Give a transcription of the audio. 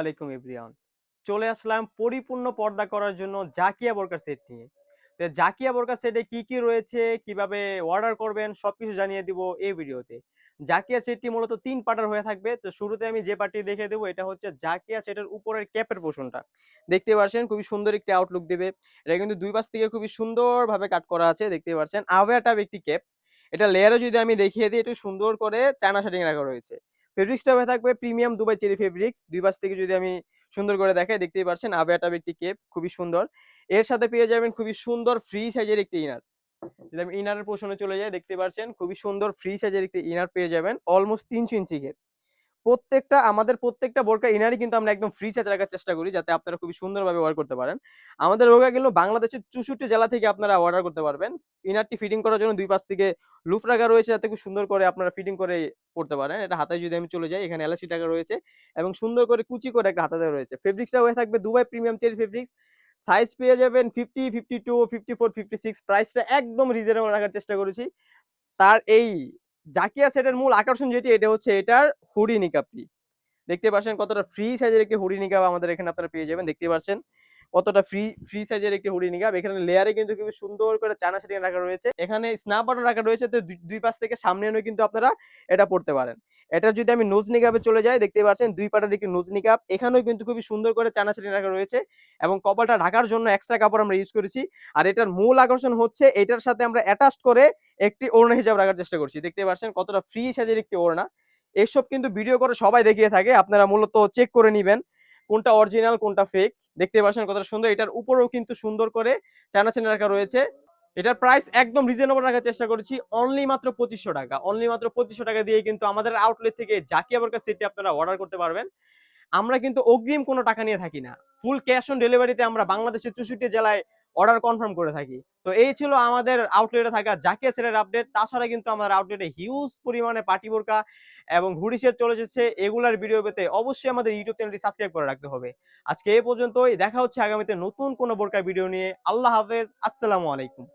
আলাইকুম এভরিওয়ান। চলে আসলাম পরিপূর্ণ পর্দা করার জন্য জাকিয়া বোরকার সেট নিয়ে। তো জাকিয়া বোরকার সেটে কি কি রয়েছে, কীভাবে অর্ডার করবেন, সবকিছু জানিয়ে দিব এই ভিডিওতে। জাকিয়া সেটটি মূলত তিন পার্টার হয়ে থাকবে। তো শুরুতে আমি যে পার্টি দেখে দেবো, এটা হচ্ছে জাকিয়া সেটের উপরের ক্যাপের পোষণটা দেখতে পাচ্ছেন খুবই সুন্দর একটি আউটলুক দেবে। এটা কিন্তু দুই পাশ থেকে খুবই সুন্দরভাবে কাট করা আছে দেখতে পাচ্ছেন টাইপ একটি ক্যাপ। এটা লেয়ারে যদি আমি দেখিয়ে দিই, একটু সুন্দর করে চায়না শাটিং রাখা রয়েছে। ফেব্রিক্সটা হয়ে থাকবে প্রিমিয়াম দুবাই চেরি ফেব্রিক্স দুই পাশ থেকে যদি আমি সুন্দর করে দেখাই, দেখতেই পারছেন আবে আটাবে একটি কেপ খুবই সুন্দর। এর সাথে পেয়ে যাবেন খুবই সুন্দর ফ্রি সাইজের একটি ইনার যদি আমি ইনারের পোষণে চলে যাই, দেখতে পাচ্ছেন খুবই সুন্দর ফ্রি সাইজের একটি ইনার পেয়ে যাবেন। অলমোস্ট তিনশো ইঞ্চি ঘের প্রত্যেকটা, আমাদের প্রত্যেকটা বোরকা ইনারই কিন্তু আমরা একদম ফ্রি সাইজ রাখার চেষ্টা করি, যাতে আপনারা খুবই সুন্দরভাবে ব্যবহার করতে পারেন। আমাদের বোরকা কিন্তু বাংলাদেশের চৌষট্টি জেলা থেকে আপনারা অর্ডার করতে পারবেন। ইনারটি ফিটিং করার জন্য দুই পাশ থেকে লুপ রাখা রয়েছে যাতে খুব সুন্দর করে আপনারা ফিটিং করে পড়তে পারেন। এটা হাতায় যদি আমি চলে যাই, এখানে এলাচি টাকা রয়েছে এবং সুন্দর করে কুচি করে একটা হাতাতে রয়েছে। ফেব্রিক্সটা হয়ে থাকবে Dubai premium cherry fabrics size পেয়ে যাবেন fifty fifty two fifty four fifty six প্রাইসটা একদম রিজনেবল রাখার চেষ্টা করেছি। তার এই জাকিয়া সেটের মূল আকর্ষণ যেটি, এটা হচ্ছে এটার হুডি নিকাপটি দেখতে পাচ্ছেন কতটা ফ্রি সাইজের একটি হুডি নিকাপ আমাদের এখানে আপনারা পেয়ে যাবেন, দেখতে পাচ্ছেন কতটা ফ্রি ফ্রি সাইজের একটি হুডি নিকাপ এখানে লেয়ারে কিন্তু খুব সুন্দর করে চানা সেটিং রাখা রয়েছে। এখানে স্ন্যাপ বাটন রাখা রয়েছে, তো দুই- দুই পাশ থেকে সামনে এনেও কিন্তু আপনারা এটা পড়তে পারেন। এটা যদি আমি নোজ নিকাপে চলে যাই দেখতে পাচ্ছেন দুই পাটার একটি নোজ নিকাপ এখানেও কিন্তু খুবই সুন্দর করে চানা সেটিং রাখা রয়েছে এবং কপালটা ঢাকার জন্য এক্সট্রা কাপড় আমরা ইউজ করেছি। আর এটার মূল আকর্ষণ হচ্ছে এটার সাথে আমরা অ্যাটাচ করে একটি ওড়না হিসাব রাখার চেষ্টা করছি। দেখতে পাচ্ছেন কতটা ফ্রি সাইজের একটি ওড়না। এসব কিন্তু ভিডিও করে সবাই দেখিয়ে থাকে। আপনারা মূলত চেক করে নেবেন কোনটা অরিজিনাল কোনটা ফেক দেখতে পাচ্ছেন কতটা সুন্দর। এটার উপরেও কিন্তু সুন্দর করে চানা চেনা রাখা রয়েছে। এটার প্রাইস একদম রিজনেবল রাখার চেষ্টা করেছি অনলি মাত্র পঁচিশশো টাকা। অনলি মাত্র পঁচিশশো টাকা দিয়ে কিন্তু আমাদের আউটলেট থেকে জাকিয়া বরকার সেটটি আপনারা অর্ডার করতে পারবেন। আমরা কিন্তু অগ্রিম কোনো টাকা নিয়ে থাকি না। ফুল ক্যাশ অন ডেলিভারিতে আমরা বাংলাদেশের চৌষট্টি জেলায় অর্ডার কনফার্ম করে থাকি। তো এই ছিল আমাদের আউটলেটে থাকা জাকিয়া সেটের আপডেট তাছাড়া কিন্তু আমাদের আউটলেটে হিউজ পরিমাণে পার্টি বোরকা এবং হুডি সেট চলে এসেছে। এগুলার ভিডিও পেতে অবশ্যই আমাদের ইউটিউব চ্যানেলটি সাবস্ক্রাইব করে রাখতে হবে। আজকে এই পর্যন্তই। দেখা হচ্ছে আগামীতে নতুন কোনো বোরকার ভিডিও নিয়ে। আল্লাহ হাফেজ। আসসালামু আলাইকুম।